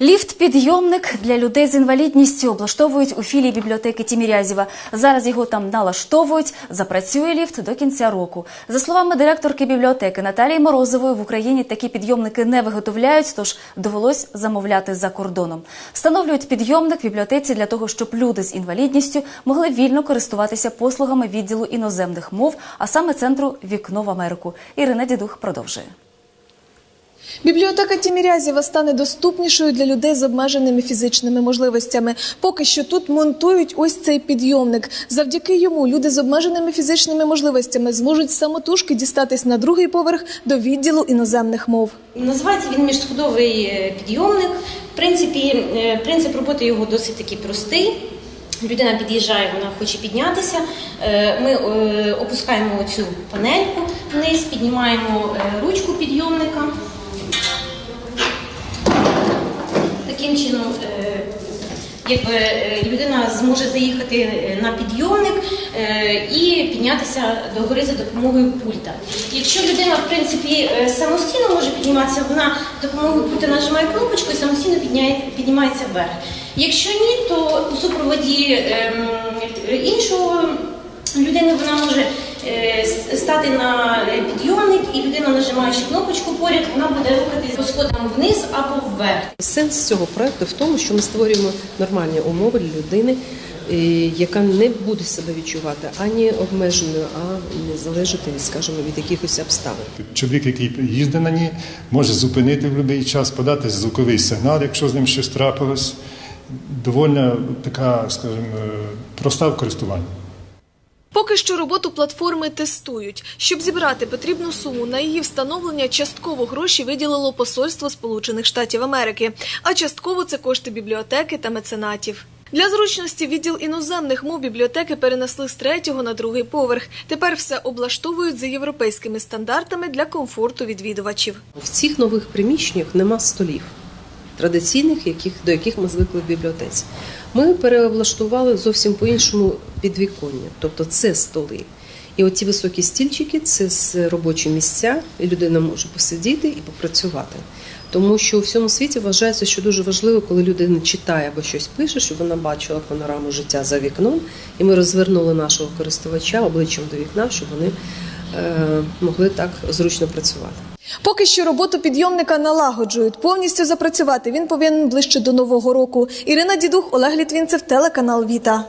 Ліфт-підйомник для людей з інвалідністю облаштовують у філії бібліотеки Тімірязєва. Зараз його там налаштовують. Запрацює ліфт до кінця року. За словами директорки бібліотеки Наталії Морозової, в Україні такі підйомники не виготовляють, тож довелось замовляти за кордоном. Встановлюють підйомник в бібліотеці для того, щоб люди з інвалідністю могли вільно користуватися послугами відділу іноземних мов, а саме центру Вікно в Америку. Ірина Дідух продовжує. Бібліотека Тімірязєва стане доступнішою для людей з обмеженими фізичними можливостями. Поки що тут монтують ось цей підйомник. Завдяки йому люди з обмеженими фізичними можливостями зможуть самотужки дістатись на другий поверх до відділу іноземних мов. Називається він міжсходовий е, підйомник. В принципі, е, принцип роботи його досить таки простий. Людина під'їжджає, вона хоче піднятися. Е, Ми опускаємо цю панельку вниз, піднімаємо ручку підйомника. Чином, е, якби е, людина зможе заїхати е, на підйомник і піднятися до гори за допомогою пульта. Якщо людина, в принципі, самостійно може підніматися, вона за допомогою пульта нажимає кнопочку і самостійно піднімається вверх. Якщо ні, то у супроводі ем, іншого людини вона може стати на е, підйомник, і людина, нажимаючи кнопочку поряд, вона буде рухатись по сходам вниз або вверх. Сенс цього проекту в тому, що ми створюємо нормальні умови для людини, е, яка не буде себе відчувати ані обмеженою, а не залежати скажімо, від якихось обставин. Чоловік, який їздить на ній, може зупинити в будь-який час, подати звуковий сигнал, якщо з ним щось трапилось. Довольно така, скажімо, проста в користуванні. Поки що роботу платформи тестують. Щоб зібрати потрібну суму на її встановлення, частково гроші виділило Посольство Сполучених Штатів Америки, а частково це кошти бібліотеки та меценатів. Для зручності відділ іноземних мов бібліотеки перенесли з третього на другий поверх. Тепер все облаштовують за європейськими стандартами для комфорту відвідувачів. В цих нових приміщеннях нема столів традиційних, яких, до яких ми звикли в бібліотеці. Ми переоблаштували зовсім по-іншому підвіконня, тобто це столи. І оті високі стільчики це робочі місця, і людина може посидіти і попрацювати. Тому що у всьому світі вважається, що дуже важливо, коли людина читає або щось пише, щоб вона бачила панораму життя за вікном, і ми розвернули нашого користувача обличчям до вікна, щоб вони е, могли так зручно працювати. Поки що роботу підйомника налагоджують. Повністю запрацювати він повинен ближче до нового року. Ірина Дідух, Олег Літвінцев, телеканал Віта.